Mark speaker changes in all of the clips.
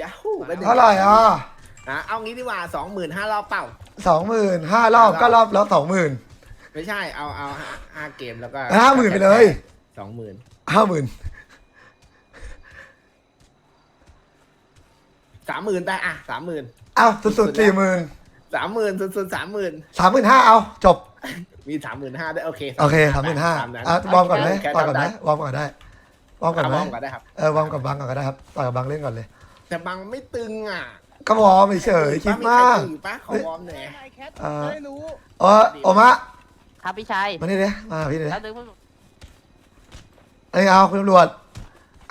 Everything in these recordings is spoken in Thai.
Speaker 1: ยาฮูก็ดึง
Speaker 2: เท่าไหร่อะ
Speaker 1: อะเอางี้ดีกว่าสองหมื่นห้ารอบเปล่า
Speaker 2: สองหมื่นห้ารอบก็รอบแล้วสองหมื่น
Speaker 1: ไม่ใช่เอาเอาห้าห้าเกมแล้วก็
Speaker 2: ห้าหมื่นไปเลย
Speaker 1: สองหมื่น
Speaker 2: ห้าหมื่น
Speaker 1: สามหมื่นได้อะสามหมื่น
Speaker 2: เอาสุดๆสี่หมื่น
Speaker 1: สามหมื่นสุดๆสามหมื่น
Speaker 2: สามหมื่นห้าเอาจบ
Speaker 1: มีสามหมื่นห้าด้วยโอเค
Speaker 2: โอเคสามหมื่นห้า
Speaker 1: ตนั้น
Speaker 2: อะวอร์มก่อนไหม
Speaker 1: แค่
Speaker 2: ต่อยก่อนไหม
Speaker 1: ได้
Speaker 2: วอร์มก่อนได้วอร์มก่อนไหม
Speaker 1: วอร์มก่อนได้ครับ
Speaker 2: เออวอร์มกับบังก่อนก็ได้ครับต่อยกับบังเล่นก่อนเลย
Speaker 1: แต่บังไม่ตึงอะ
Speaker 2: ก็วอร์มเฉยๆคิดมาก
Speaker 1: ป้ใครตึงป้าขอวอร์มหน่อย
Speaker 2: เออ
Speaker 3: ไม่รู้
Speaker 2: เออโอมะ
Speaker 4: ครับพี่ชัย
Speaker 2: มานี่ดิมาพี่ดิ
Speaker 4: แล้วดึงผม
Speaker 2: ไอ้ยเอาคุณตำรวจ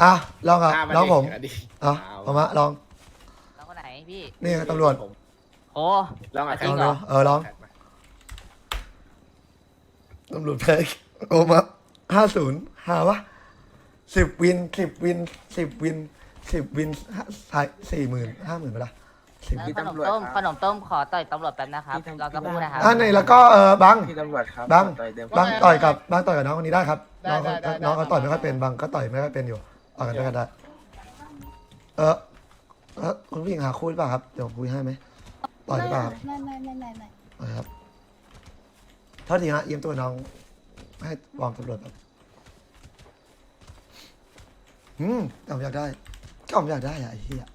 Speaker 2: อะลองกับ
Speaker 1: อะา
Speaker 2: น้องผม
Speaker 1: ดิ
Speaker 2: เอาโอมะลอง
Speaker 4: แล้วคนไหนพี่
Speaker 2: นี่ตำรวจ
Speaker 4: โอ้
Speaker 1: ลองอะ
Speaker 4: จริง
Speaker 2: ล
Speaker 4: เหร
Speaker 2: องดูเออลองตำรวจแพ้โอมะห้าศูนย์ห้าวะสิบวินสิบวินสิบวิน สิบวินห้าสี่หมื่นห้าหมื่นไปละสิบ
Speaker 4: แล้ว
Speaker 2: วิน
Speaker 4: ขนมต้มขนมต้มขอต่อยตำรวจแป๊บนะครับรอสักครู่นะครับ
Speaker 2: อะนี่แล้วก็เออบัง
Speaker 5: พี่ตำรวจครับ
Speaker 2: บัง
Speaker 5: ต่อยเดิม
Speaker 2: บังต่อยกับบังต่อยกับน้องคนนี้ได้ครับน้องเขาน้องเขาต่อยไม่ค่อยเป็นบังก็ต่อยไม่ค่อยเป็นอยู่ต่อยกันด้วยกันได้ เออเออคุณผู้หญิงหาคู่หรือเปล่าครับ เดี๋ยวผมคุยให้ไหมต่อยหรือเปล่าครับ
Speaker 6: ไม่ไม่ไม่ไม่ไม่
Speaker 2: ต่อยครับเท่าทีฮะเยี่ยมตัวน้อง ให้วอร์มตำรวจครับอืมแต่ผมอยากได้ ก็ผมอยากได้อะไอ้เหี้ย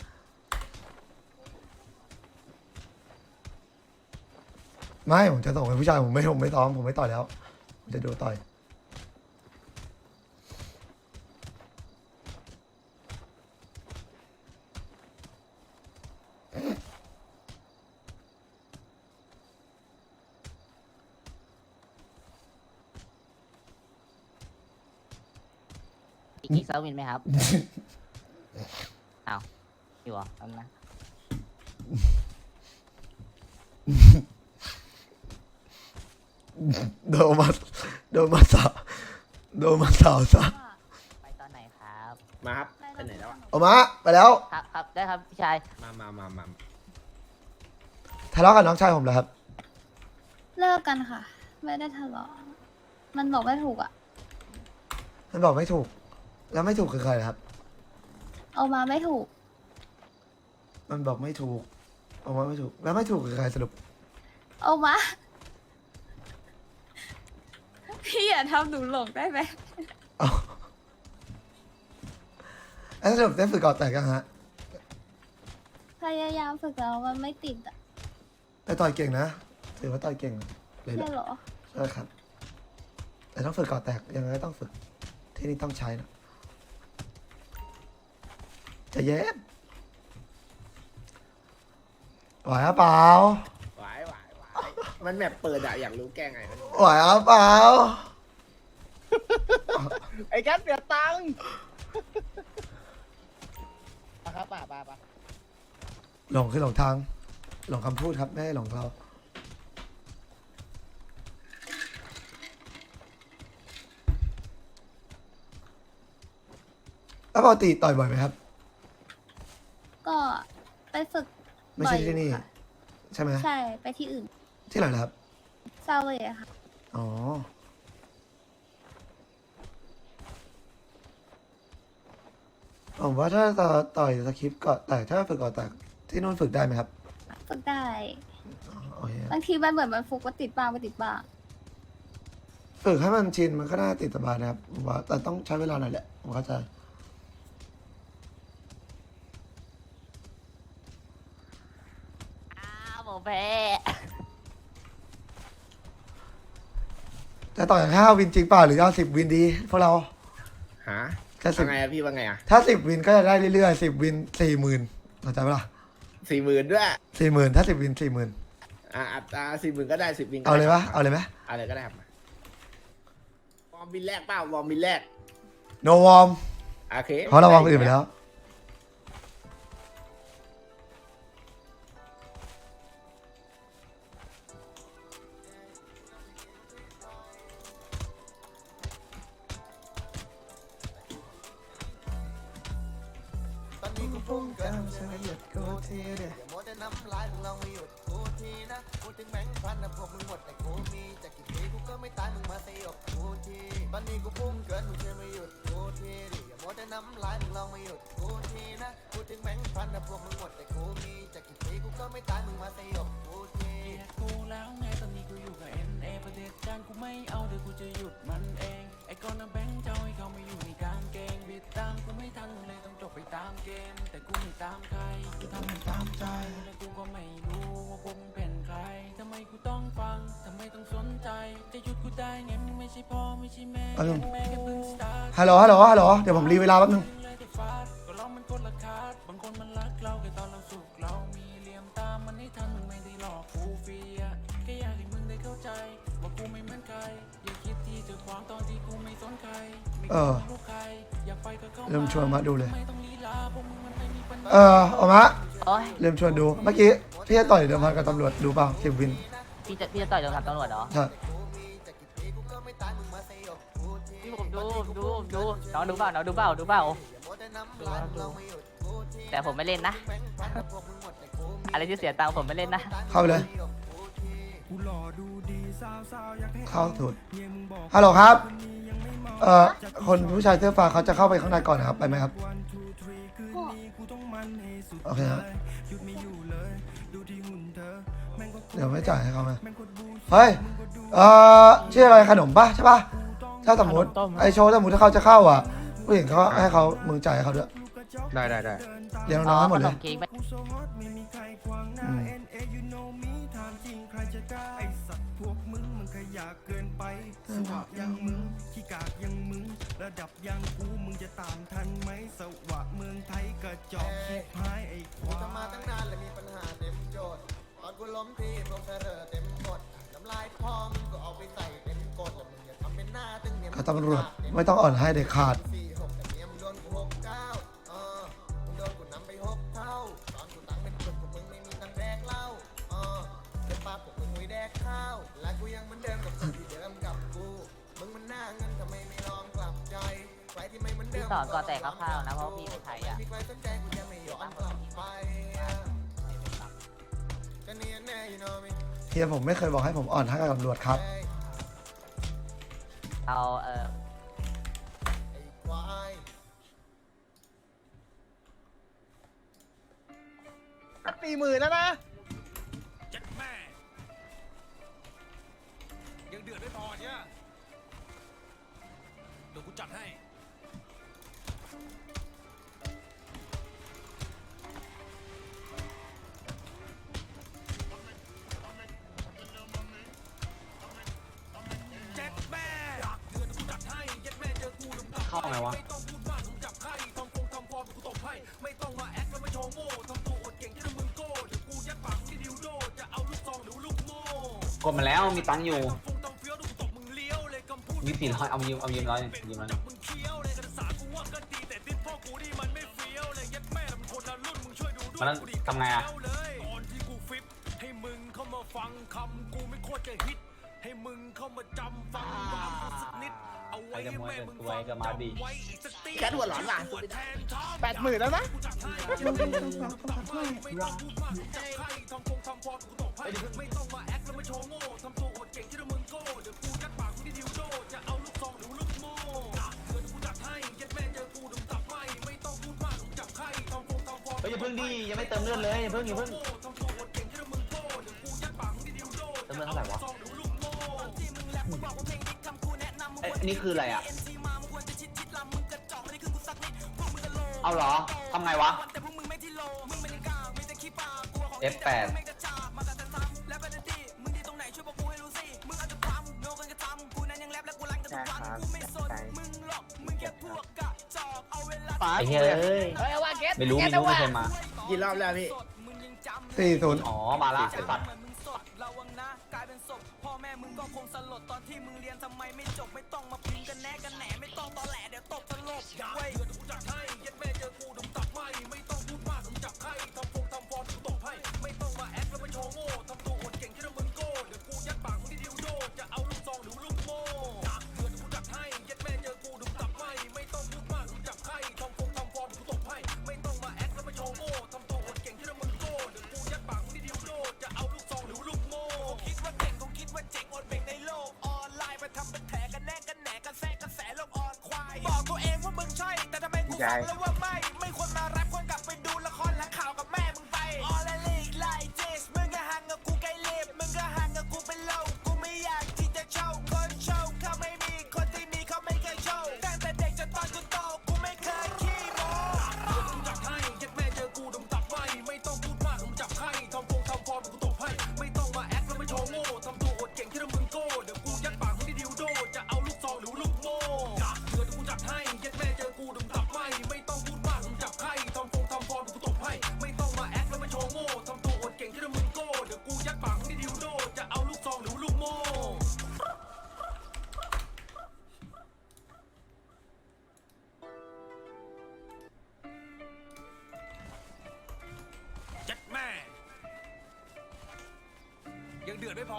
Speaker 2: ไม่ผมจะส่งให้ผู้ชายผมไม่ผมไม่ซ้อมผมไม่ต่อยแล้ว ผมจะดูต่อย
Speaker 4: อีกกี่เซอร์วินไหมครับ อ้าวอยู่เหรอแป๊บนะ
Speaker 2: โดนมาโดนมาสาวโดนมาสาวซะ
Speaker 4: ไปตอนไหนครับ
Speaker 1: มาครับไปไหนแล้วอะ
Speaker 2: ออกมาไปแล้ว
Speaker 4: ครับครับได้ครับพี่ชัย
Speaker 1: มามามามา
Speaker 2: ทะเลาะกับน้องชายผมเหรอครับ
Speaker 6: เลิกกันค่ะ ไม่ได้ทะเลาะมันบอกไม่ถูกอะ
Speaker 2: มันบอกไม่ถูก แล้วไม่ถูกคือใครครับ
Speaker 6: เอามาไม่ถูก
Speaker 2: มันบอกไม่ถูกออกมาไม่ถูก แล้วไม่ถูกคือใครสรุป
Speaker 6: เอามา พี่อย่าทำหนูหลงได้ไหม
Speaker 2: เอาแล้วสรุปได้ฝึกก่อนแต่งยังฮะ
Speaker 6: พยายามฝึกแล้วมันไม่ติดอะ
Speaker 2: แต่ต่อยเก่งนะ ถือว่าต่อยเก่งเลยแห
Speaker 6: ใช่
Speaker 2: ละ
Speaker 6: เหรอ
Speaker 2: ใช่ครับ แต่ต้องฝึกก่อนแตกยังไงก็ต้องฝึก ที่นี่ต้องใช้นะ ใจะเย็นไหวหรือเปล่า
Speaker 1: ไหวไหวไหวมันแบบเปิดอะอยากรู้แก้ไงมัน
Speaker 2: ไหวหรือเปล่า
Speaker 3: ไอ้แคทเสียตังค์อะครับป่าป่าป่า
Speaker 2: หลงคือหลงทาง หลงคำพูดครับไม่ให้หลงเรา แล้วปกติต่อยบ่อยไหมครับ
Speaker 6: ก็ไปฝึก
Speaker 2: ไม่ใช่
Speaker 6: บ่อย
Speaker 2: ที่นี่
Speaker 6: ค่ะ
Speaker 2: ใช่ไหม
Speaker 6: ใช่ไปที่อื่น
Speaker 2: ที่ไหนนะครับ
Speaker 6: ซาเวย์ค่ะ
Speaker 2: อ๋อ ผมว่าถ้าต่อต่อยสคริปต์ก็แต่ถ้าฝึกก่อนแต่ที่นู่นฝึกได้ไหมครับ
Speaker 6: ฝึกได้
Speaker 2: อ๋อโอเค
Speaker 6: บางทีมันเหมือนมันฟุกก็ติดบ้างไม่ติดบ้าง
Speaker 2: ฝึกให้มันชินมันก็น่าติดสบายนะครับผมว่าแต่ต้องใช้เวลาหน่อยแหละผมเข้าใจ
Speaker 4: อ้าวผม แพ้
Speaker 2: จะต่อยห้าวินจริงเปล่าหรือเอาสิบวินดีพวกเรา
Speaker 1: ฮะ
Speaker 2: แค่สิ
Speaker 1: ว่า
Speaker 2: บ
Speaker 1: ไงอะพี่ว่าไงอะ
Speaker 2: ถ้าสิบวินก็จะได้เรื่อยๆสิบวินสี่หมื่นเข้าใจปะล่ะ
Speaker 1: สี่หมื่นด้วย
Speaker 2: สี่หมื่นถ้าสิบวินสี่หมื่น
Speaker 1: อะอัตราสี่หมื่นก็ได้สิบวินก็
Speaker 2: เอาเลย
Speaker 1: ได้
Speaker 2: ปะเอาเลยไหม
Speaker 1: เอาเลยก็ได้ครับวอร์มบินแรกเปล่าวอร์มบินแรก
Speaker 2: โนวอร์ม
Speaker 1: โอเค
Speaker 2: เพราะเราวอร์มอื่นไปแล้ว
Speaker 5: กูก็ไม่ตอนนี้กูพุ่งเกินมึงช่วยมาหยุดกูทีดิอย่ามัวแต่น้ำลายมึงลองไมาหยุดกูทีนะพูถึงแบงค์พันนะพวกมึงหมดแต่กูมีจะกี่ปีกูก็ไม่ตายมึงมาสยบกูที
Speaker 7: กูแล้วไงตอนนี้กูอยู่กับ NA ประเด็จการกูไม่เอาเดี๋ยวกูจะหยุดมันเองไอ้ก้อนน้ำแบงค์เจ้าให้เขามาอยู่ในกางเกงบิดตามกูไม่ทันเลยต้องจบไปตามเกม แต่กูไม่ตามใครกูทำไม่ตามใจและกูก็ไม่รู้ว่ากมึงเป็นใครทำไมกูต้องฟังทำไมต้องสนใจ จะหยุดกูได้ไงมึงไม่ใช่พ่อไม่ใช่แม่ แม่แค่เพิ่งสตาร์ท
Speaker 2: ฮัลโหลฮัลโหลฮัลโหลเดี๋ยวผมรีเวลาแป๊บนึง
Speaker 7: เลยแต่ฟาดก็เรามันคนละคาดบางคนมันรักเราแค่ตอนเราสุขเรามีเหลี่ยมตามมันให้ทันมึงไม่ได้หลอกกูฟรีอะแค่อยากให้มึงได้เข้าใจว่ากูไม่เหมือนใครอย่าคิดที่จะขวางตอนที่กูไม่สนใครไม่
Speaker 2: เออ
Speaker 7: ลูกใครอยากไปก็เข้า
Speaker 2: เริ่มชวนมาดูเลย
Speaker 7: ไม่ต้องลีลาพวกมึงมันไม่มีปัญหา
Speaker 2: เออออกมา
Speaker 4: โอ้ย
Speaker 2: เริ่มชวนดู เมื่อกี้พี่จะต่อยเดิมพันกับตำรวจดูเปล่าสิบวิน
Speaker 4: พี่จะพี่จะต่อยโดนขับตำรวจเหรอ
Speaker 2: ใช่
Speaker 4: พี่ ผมดูผมดูผมดูน้องดูเปล่าน้องดูเปล่าดูเปล่าแต่ผมไม่เล่นนะ อะไรที่เสียตังค์ผมไม่เล่นนะ
Speaker 2: เข้าไปเลย เข้าถูดฮัลโหลครับ เอ่อ คนผู้ชายเสื้อฟ้าเขาจะเข้าไปข้างในก่อนนะครับ ไปไหมครับ โอเคครับเดี๋ยวไม่จ่ายให้เขาไหมเฮ้ย เอ่อชื่ออะไรขนมปะใช่ปะถ้าสมมติไอโชว์สมมติถ้าเขาจะเข้าอะผู้หญิงเขาให้เขามึงจ่ายให้เขาด้วย
Speaker 1: ได้ได้ได้
Speaker 2: เลี้ยง
Speaker 4: อ๋
Speaker 2: น้
Speaker 4: อ
Speaker 2: องให้หม
Speaker 4: ข
Speaker 2: ด
Speaker 4: น
Speaker 2: เลย
Speaker 4: มเค้กไหม
Speaker 2: อืม
Speaker 7: ยังมึงขี้กากยังมึงระดับยังกูมึงจะตามทันไหมสวะเมืองไทยกระจอกขี้พายไอ้ค
Speaker 5: กู
Speaker 7: วา
Speaker 5: ทำมายตั้งนานเลยมีปัญหาเต็มโจทย์ตอนกูล้มทีพวกเธอเรอเต็มหมด ก็เอาต้อย่าทำเป็นหน้าตึง
Speaker 2: ตรวจไม่ต้องอ่อนให้เด็ด
Speaker 5: ขาด
Speaker 2: ไม่เคยบอกให้ผมอ่อนให้กับตำรวจครับ
Speaker 4: เอาเออ
Speaker 5: ไอ้ควาย
Speaker 3: สี่หมื่นแล้วนะ
Speaker 7: จัดแม่ ยังเดือดไม่พอเนี่ยเดี๋ยวกูจัดให้ หรือลูกโม่ก
Speaker 1: ดมาแล้วมีตังค์อยู่
Speaker 7: ทำฟงทำเฟี้ยวดูกูตบมึงเลี้ยวเลยคำพูด
Speaker 1: มีสี่ร้อยเอายืมเอายืมร้อยยืมร้อย
Speaker 7: มันไร
Speaker 1: ทำไงอะ
Speaker 7: เฟี้ยวเลยก่อนที่กูฟิปให้มึงเข้ามาฟังคำกูไม่โคตรจะฮิตให้มึงเข้ามาจำฟังว่ากูสักนิด ให้แม่มึงฟังจำไว้อีกสักตี
Speaker 1: แค่หัวร้อนว่ะ
Speaker 7: หัวแทนท้า
Speaker 3: แปดหมื่นแล้วนะ
Speaker 7: กูจัดให้ไม่ต้องพูดมากกูจับใครทำฟงทำฟอร์มกูตบให้ไม่ต้องมาแอคแล้วมาโชว์โง่ทำตัวอวดเก่งที่มึงโก้เดี๋ยวกูยัดปากมึงที่ดิวโดจะเอาลูกซองหรือลูกโม่เดี๋ยวกูจัดให้ยัดแม่เจอกูดึงตับไม่ไม่ต้องพูดมากกูจับใครทำฟงทำฟอร์ม
Speaker 1: เฮ้ยอย่าเพิ่งดิยังไม่เติมเลือดเลยอย่าเพิ่งอย่าเพิ่ง
Speaker 7: ทำตัวอวดเก่งที่มึงโก้เดี๋ยวกูยัดปากมึงที่ดิวโด
Speaker 1: เติมเลือดเท่าไหร่วะ
Speaker 7: ซ องหรือลูกโม่ที่มึงแลบมึงบอกว่าเพลงที่คำกูแนะนำมึง
Speaker 1: เอ้ยอันนี้คืออะไรอะ
Speaker 7: เอ็นซีมามึงควรจะชิดชิดลำมึงกระจอกนี่คือกูสักนิดพวกมึงกะโล
Speaker 1: เอาเหรอทำไงวะ
Speaker 7: แต่พวกมึงไม่ที่โลมึงเป็นยังกางมีแต่ขี้ปากกลัวของ
Speaker 1: F8
Speaker 7: ไม่กระจาบมากันแต่ซ้ำแล้วก็จะดีมึงดีตรงไหนช่วยบอกกูให้รู้สิมึงอาจจะปั๊มโนกันกระทำกูนั้นยังแรปและกูรันกันทุกวันกูไม่สนมึงหรอกมึงแค่พวกกะจอกเอาเวลา
Speaker 1: ไอ้เฮ้ยเอ้ย
Speaker 3: เฮ้ยเอาว่าเก็ต
Speaker 1: ไม่รู้
Speaker 3: เก็
Speaker 1: ไม่
Speaker 3: ต
Speaker 1: รู้
Speaker 3: เอา
Speaker 1: ไม่
Speaker 3: ว่า
Speaker 1: เคยมากี่รอบแล้วพี่
Speaker 7: มึงยังจำ
Speaker 2: สี่ศูนย์
Speaker 1: อ๋อมาละไอ้สัตว์
Speaker 7: ที่มึงเรียนทำไมไม่จบไม่ต้องมาพิมพ์กันแน่กันแหนไม่ต้องตอแหลเดี๋ยวตบตลบเว้ยเดือดกูจัดให้ยัดแม่เจอกูดุม อ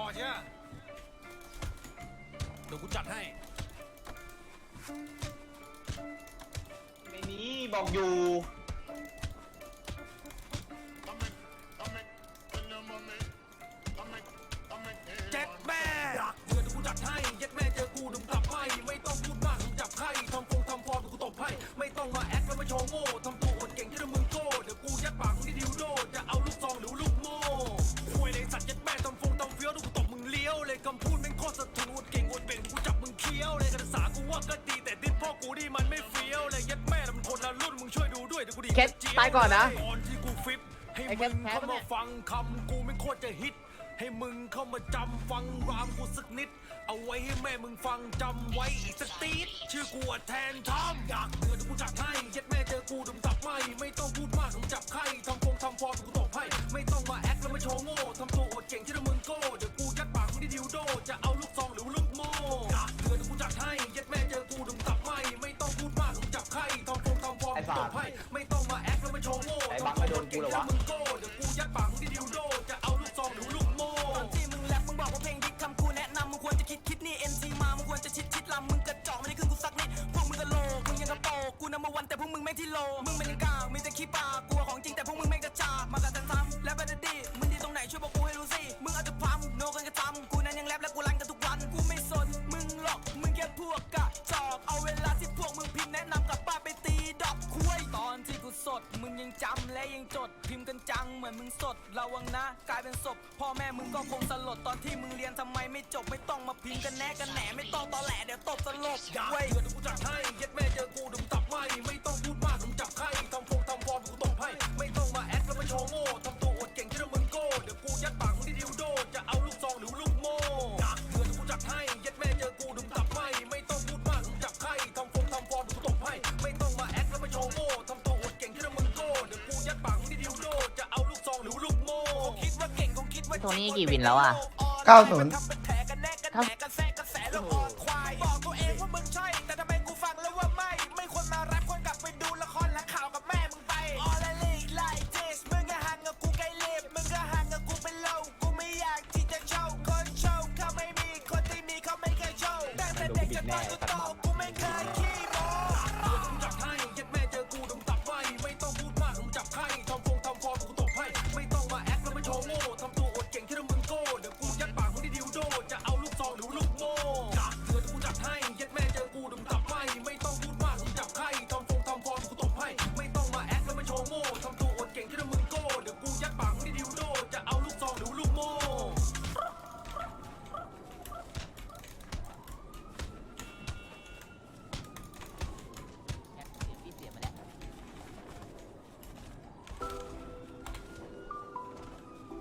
Speaker 7: เดือดไม่พอใช่ไหมเดี๋ยวกูจัดให้
Speaker 3: ไม่มีบอกอยู่
Speaker 7: เจ็ดแม่เดือดกูจัดให้เย็ดแม่เจอกูดึงกลับให้ไม่ต้องพูดมากมึงจับไข่ทำฟงทำฟอร์มกูตบให้ไม่ต้องมาแอคแล้วมาโชว์โง่ทำตัวอวดเก่งที่มึงโก้เดี๋ยวกูยัดปากมึงที่ดิวโดจะเอา พูดแม่งโคตรสะทุนอวดเก่งอวดเบ่งกูจับมึงเคี้ยวเลยการศึกษากูว่าก็ดีแต่ติดพ่อกูนี่มันไม่เฟี้ยวเลยเย็ดแม่มันคนละรุ่นมึงช่วยดูด้วยเดี๋ยวกูดี
Speaker 1: เคสตายก่อนนะ
Speaker 7: ก่อนที่กูฟิปให้
Speaker 1: ไอ้เค
Speaker 7: มึ
Speaker 1: ส
Speaker 7: ง
Speaker 1: แพ้
Speaker 7: เข้า
Speaker 1: ปะเนี่
Speaker 7: มาย ฟังคำกูไม่โคตรจะฮิต ให้มึงเข้ามาจำฟังรามกูสักนิด เอาไว้ให้แม่มึงฟังจำไว้อีกสักตีดชื่อกูอะแทนทอมอยากเดือดกูจัดให้เย็ดแม่เจอกูดุมตับไม่ไม่ต้องพูดมากผมจับไข่ทำฟงทำฟอร์มกูตบให้ไม่ต้องมาแอคแล้วมาโชว์โง่ทำตัวอวดเก่งที่มึงโก้เดี๋ยวกูยัดปากมึง ที่ดิวโด จะเอาลูกซองหรือลูกโม่อยากเดือดกูจัดให้เย็ดแม่เจอกูดุมตับไม่ไม่ต้องพูดมากผมจับไข่ทำฟงทำฟอร์มกูตบให้ไม่ต้องมาแอคแล้วมาโชว์โง่
Speaker 3: ไอ้บังไม่โดนกูเหรอวะ
Speaker 7: มึงโก้เดี๋ยวกูยัดปากมึงที่ดิวโด จะเอาลูกซองหรือลูกโม่ตอนที่มึงแรปมึงบอกว่าเพลงดิคำกูแนะนำมึงควรจะคิดคิดนี่เอ็นซีมามึงควรจะชิดชิดลำมึงกระจอกไม่ได้ขึ้นกูสักนิดพวกมึงกะโหลกมึงยังกระโปกกูนำมาวันแต่พวกมึงไม่ที่โลมึงเป็นยังกากมีแต่ขี้ปากกลัวของจริงแต่พวกมึงไม่กระจอกมากันซ้ำๆและบันดีมึ มือนมึงสดระวังนะ กลายเป็นศพพ่อแม่มึงก็คงสลดตอนที่มึงเรียนทำไมไม่จบไม่ต้องมาพิมพ์กันแน่กันแหนไม่ต้องตอแหลเดี๋ยวตบสลบเว้ยเดี๋ยวกูจัดให้เย็ดแม่เจอกูดุมตับไม่ไม่ต้องพูดมาก ท
Speaker 4: นี่กี่วินแล้วอะ
Speaker 2: เก้าศูนย์
Speaker 7: ทำเป็นแผลกัน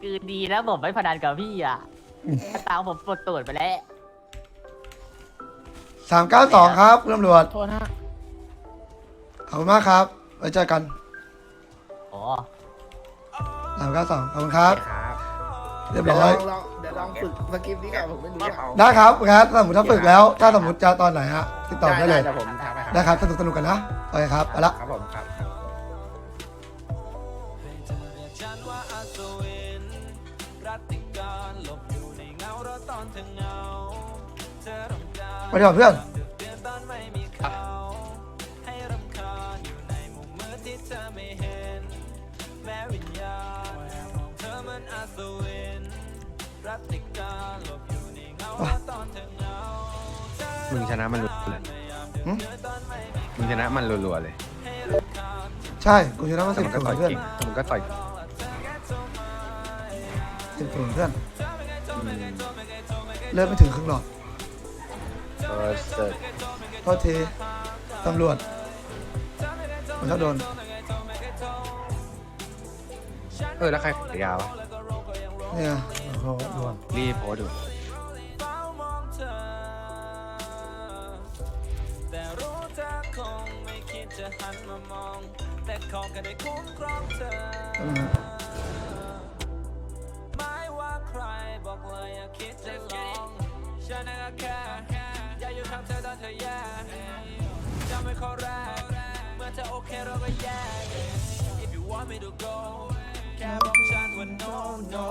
Speaker 7: คือดีนะผมไม่พ
Speaker 4: นันกับพี่อะตามผมปวดตูดไปแล้ว
Speaker 2: สามเก้าสองครับคุณตำรวจ
Speaker 1: โทษฮะ
Speaker 2: ขอบคุณมากครับไว้เจอกัน
Speaker 4: โอ้
Speaker 2: สามเก้าสองขอบคุณครับ
Speaker 1: ครับ
Speaker 2: เรียบ
Speaker 1: เดี๋ยว
Speaker 2: ร้
Speaker 1: ล
Speaker 2: อ
Speaker 1: อยงลองเดี๋ยวลองฝึกสกิปนี้ก่อนผมไม่รู้อะ
Speaker 2: ได้ครับครับถ้าสมมติถ้าฝึกแล้ว ถ้าสมมติจะตอนไหนฮะติดต่อได้เลย
Speaker 1: ดี๋วผมทำให้
Speaker 2: ได้ครับสนุกสนุกกันนะโอเคครับเอาละ
Speaker 1: ครับผมครับ
Speaker 7: ห็นแม้วิญญาณของเธอมันอัศวินรัตติการหลบอยู่ในเงาเราตอนเธอเหงาเธอ
Speaker 8: มึงชนะมันรัวๆเลย
Speaker 2: หึ
Speaker 8: มึงชนะมันรัวๆเลย
Speaker 7: ให้
Speaker 2: ใช่กูชนะมา
Speaker 9: แต่
Speaker 2: สิบ
Speaker 9: มันก็
Speaker 2: ศูน
Speaker 9: ต่อย
Speaker 2: ย์เพื่อน
Speaker 9: เก่งแต่มันก็ต่อย
Speaker 2: สิบศูนย์เพื่อน เริ่มไม่ถึงครึ่งหลอด
Speaker 9: เออเสร็จ
Speaker 2: โทษทีตำรวจมันชอบโดน
Speaker 9: เออแล้วใครขายยาวะ
Speaker 2: เนี่ยเขาโดน
Speaker 9: รีบโพสต์ดู
Speaker 8: แต่รู้เธอคงไม่คิดจะหันมามองแต่ขอแค่ได้คุ้มครองเธอ
Speaker 2: อืม
Speaker 8: ไม่ว่าใครบอกเลยอย่าคิดจะลอง ฉันน่ะก็แค่อยาอยู่ข้างเธอตอนเธอแย่จำไว้ข้อแรกเมื่อเธอโอเคเราก็แยก If you want me to go แค่บอกฉันว่า no no